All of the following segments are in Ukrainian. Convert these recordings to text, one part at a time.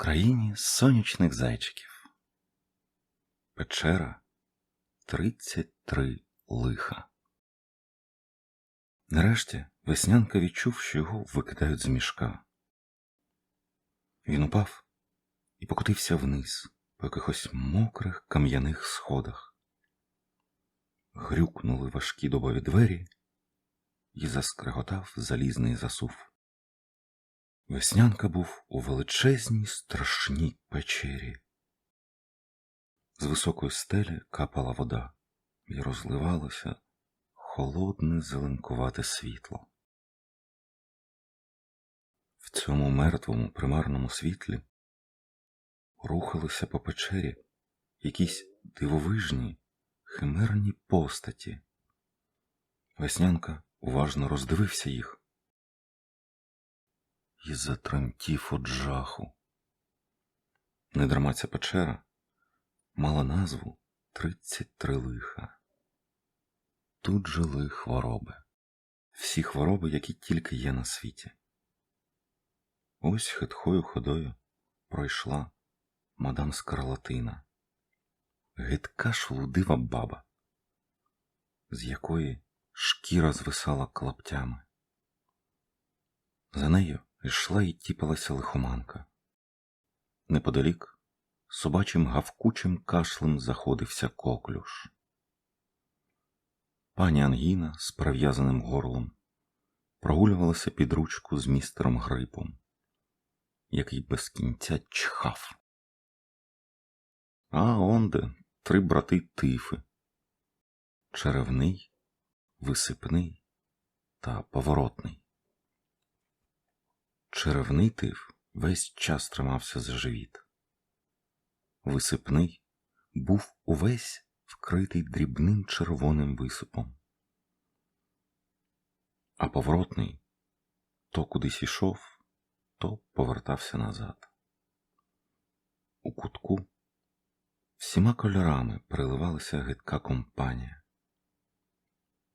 країні сонячних зайчиків. Печера 33 лиха. Нарешті веснянка відчув, що його викидають з мішка. Він упав і покотився вниз по якихось мокрих кам'яних сходах. Грюкнули важкі дубові двері і заскреготав залізний засув. Веснянка був у величезній страшній печері. З високої стелі капала вода і розливалося холодне зеленкувате світло. В цьому мертвому примарному світлі рухалися по печері якісь дивовижні химерні постаті. Веснянка уважно роздивився їх і затремтів од жаху. Недарма ця печера мала назву Тридцять три лиха. Тут жили хвороби, всі хвороби, які тільки є на світі. Ось хитхою ходою пройшла мадам Скарлатина, гидка шлудива баба, з якої шкіра звисала клаптями. За нею йшла і тіпалася лихоманка. Неподалік собачим гавкучим кашлем заходився коклюш. Пані Ангіна з прив'язаним горлом прогулювалася під ручку з містером Грипом, який без кінця чхав. А онде три брати тифи черевний, висипний та поворотний. Черевний тиф весь час тримався за живіт. Висипний був увесь вкритий дрібним червоним висипом. А поворотний то кудись ішов, то повертався назад. У кутку всіма кольорами переливалася гидка компанія,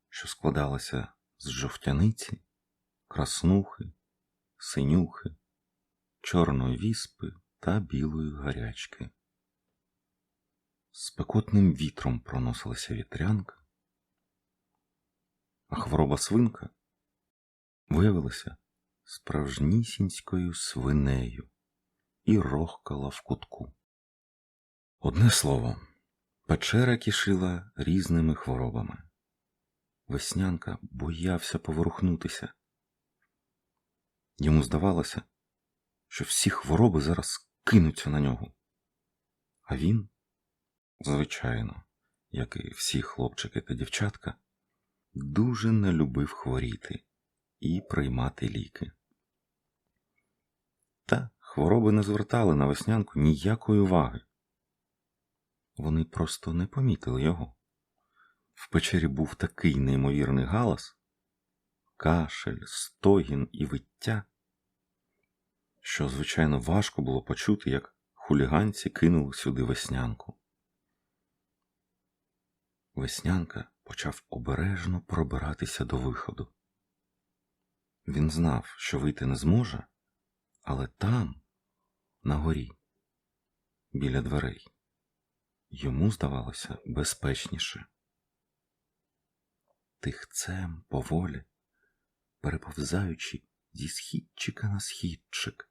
що складалася з жовтяниці, краснухи синюхи, чорної віспи та білої гарячки. Спекотним вітром проносилася вітрянка, а хвороба свинка виявилася справжнісінською свинею і рохкала в кутку. Одне слово, печера кишила різними хворобами. Веснянка боявся поворухнутися. Йому здавалося, що всі хвороби зараз кинуться на нього. А він, звичайно, як і всі хлопчики та дівчатка, дуже не любив хворіти і приймати ліки. Та хвороби не звертали на веснянку ніякої уваги. Вони просто не помітили його. В печері був такий неймовірний галас, кашель, стогін і виття, що, звичайно, важко було почути, як хуліганці кинули сюди веснянку. Веснянка почав обережно пробиратися до виходу. Він знав, що вийти не зможе, але там, на горі, біля дверей, йому здавалося безпечніше. Тихцем поволі переповзаючи зі східчика на східчик.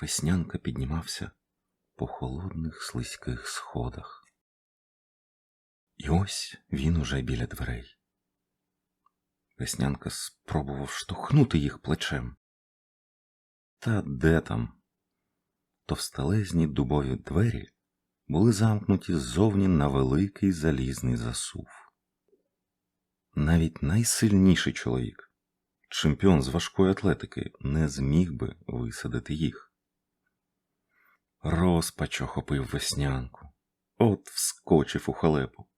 Веснянка піднімався по холодних слизьких сходах. І ось він уже біля дверей. Веснянка спробував штовхнути їх плечем. Та де там? Товстелезні дубові двері були замкнуті ззовні на великий залізний засув. Навіть найсильніший чоловік чемпіон з важкої атлетики не зміг би висадити їх. Розпач охопив веснянку, от вскочив у халепу.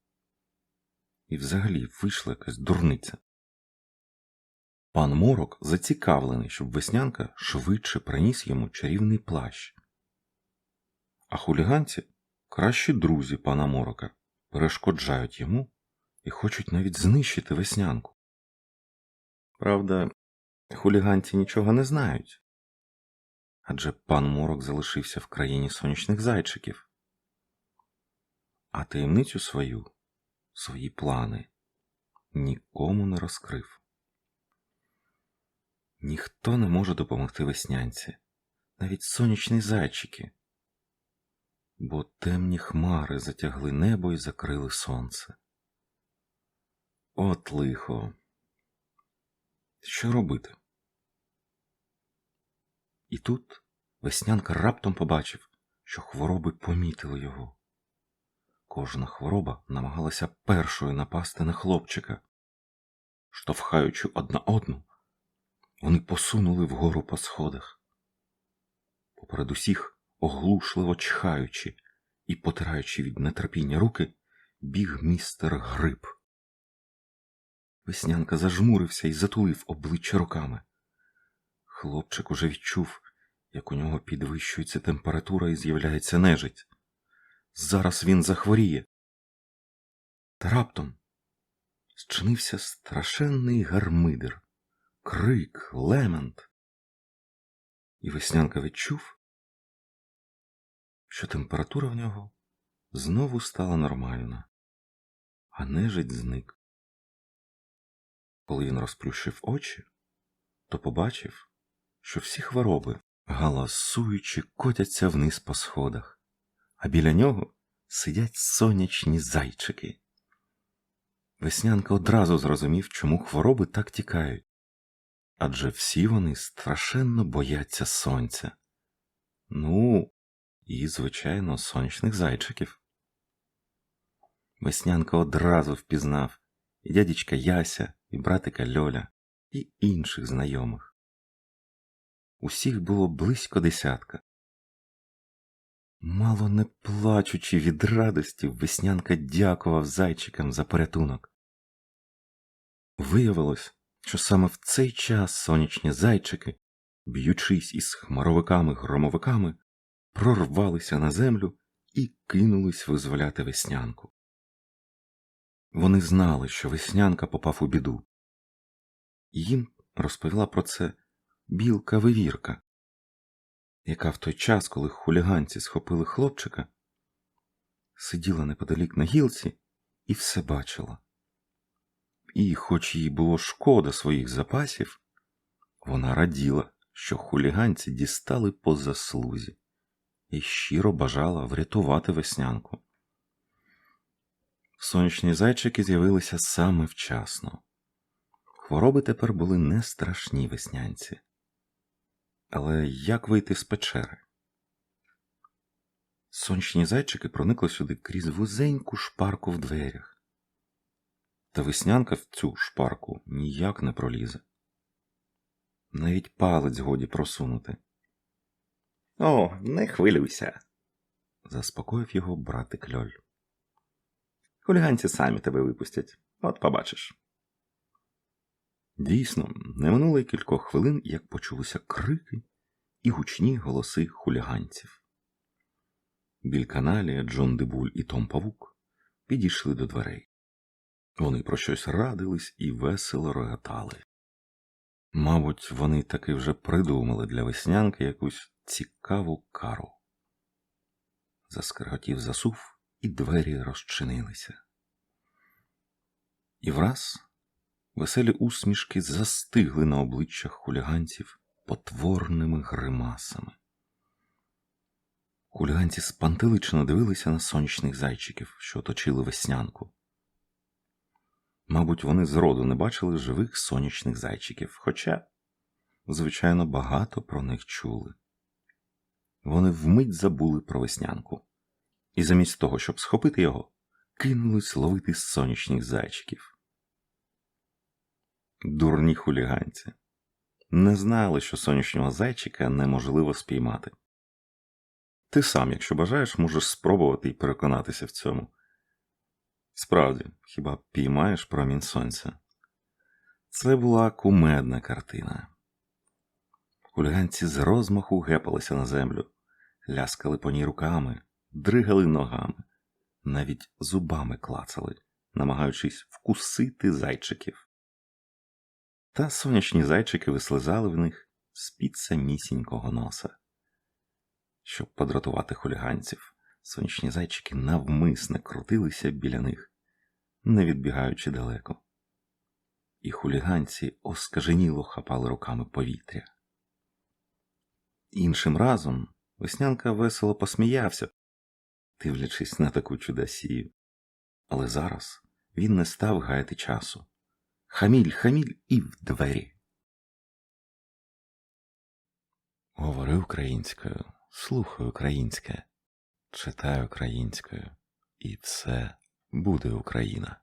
І взагалі вийшла якась дурниця. Пан Морок зацікавлений, щоб веснянка швидше приніс йому чарівний плащ. А хуліганці, кращі друзі пана Морока, перешкоджають йому і хочуть навіть знищити веснянку. Правда, хуліганці нічого не знають. Адже пан Морок залишився в країні сонячних зайчиків. А таємницю свою, свої плани нікому не розкрив. Ніхто не може допомогти веснянці, навіть сонячні зайчики, бо темні хмари затягли небо і закрили сонце. От лихо. Що робити? І тут веснянка раптом побачив, що хвороби помітили його. Кожна хвороба намагалася першою напасти на хлопчика. Штовхаючи одна одну, вони посунули вгору по сходах. Поперед усіх, оглушливо чхаючи і потираючи від нетерпіння руки, біг містер Гриб. Веснянка зажмурився і затулив обличчя руками. Хлопчик уже відчув, як у нього підвищується температура і з'являється нежить. Зараз він захворіє. Та раптом зчинився страшенний гармидер, крик, лемент. І веснянка відчув, що температура в нього знову стала нормальна, а нежить зник. Коли він розплющив очі, то побачив, що всі хвороби, галасуючи, котяться вниз по сходах, а біля нього сидять сонячні зайчики. Веснянка одразу зрозумів, чому хвороби так тікають. Адже всі вони страшенно бояться сонця. Ну, і, звичайно, сонячних зайчиків. Веснянка одразу впізнав і дядечка Яся, і братика Льоля, і інших знайомих. Усіх було близько десятка. Мало не плачучи від радості, веснянка дякував зайчикам за порятунок. Виявилось, що саме в цей час сонячні зайчики, б'ючись із хмаровиками-громовиками, прорвалися на землю і кинулись визволяти веснянку. Вони знали, що веснянка попав у біду. Їм розповіла про це білка вивірка, яка в той час, коли хуліганці схопили хлопчика, сиділа неподалік на гілці і все бачила. І, хоч їй було шкода своїх запасів, вона раділа, що хуліганці дістали по заслузі і щиро бажала врятувати веснянку. Сонячні зайчики з'явилися саме вчасно. Хвороби тепер були не страшні веснянці. Але як вийти з печери? Сонячні зайчики проникли сюди крізь вузеньку шпарку в дверях. Та веснянка в цю шпарку ніяк не пролізе. Навіть палець годі просунути. О, не хвилюйся, заспокоїв його братик Льоль. Хуліганці самі тебе випустять, от побачиш. Дійсно, не минуло й кількох хвилин, як почулися крики і гучні голоси хуліганців. Більканалія, Джон Дебуль і Том Павук підійшли до дверей. Вони про щось радились і весело реготали. Мабуть, вони таки вже придумали для веснянки якусь цікаву кару. Заскриготів засув, і двері розчинилися. І враз веселі усмішки застигли на обличчях хуліганців потворними гримасами. Хуліганці спантелично дивилися на сонячних зайчиків, що оточили веснянку. Мабуть, вони зроду не бачили живих сонячних зайчиків, хоча, звичайно, багато про них чули. Вони вмить забули про веснянку, і замість того, щоб схопити його, кинулись ловити сонячних зайчиків. Дурні хуліганці не знали, що сонячного зайчика неможливо спіймати. Ти сам, якщо бажаєш, можеш спробувати і переконатися в цьому. Справді, хіба піймаєш промінь сонця? Це була кумедна картина. Хуліганці з розмаху гепалися на землю, ляскали по ній руками, дригали ногами, навіть зубами клацали, намагаючись вкусити зайчиків. Та сонячні зайчики вислизали в них з-під самісінького носа, щоб подратувати хуліганців. Сонячні зайчики навмисне крутилися біля них, не відбігаючи далеко. І хуліганці оскаженіло хапали руками повітря. Іншим разом веснянка весело посміявся, дивлячись на таку чудосію. Але зараз він не став гаяти часу. Хаміль, хаміль і в двері. Говори українською, слухай українське, читай українською, і все буде Україна.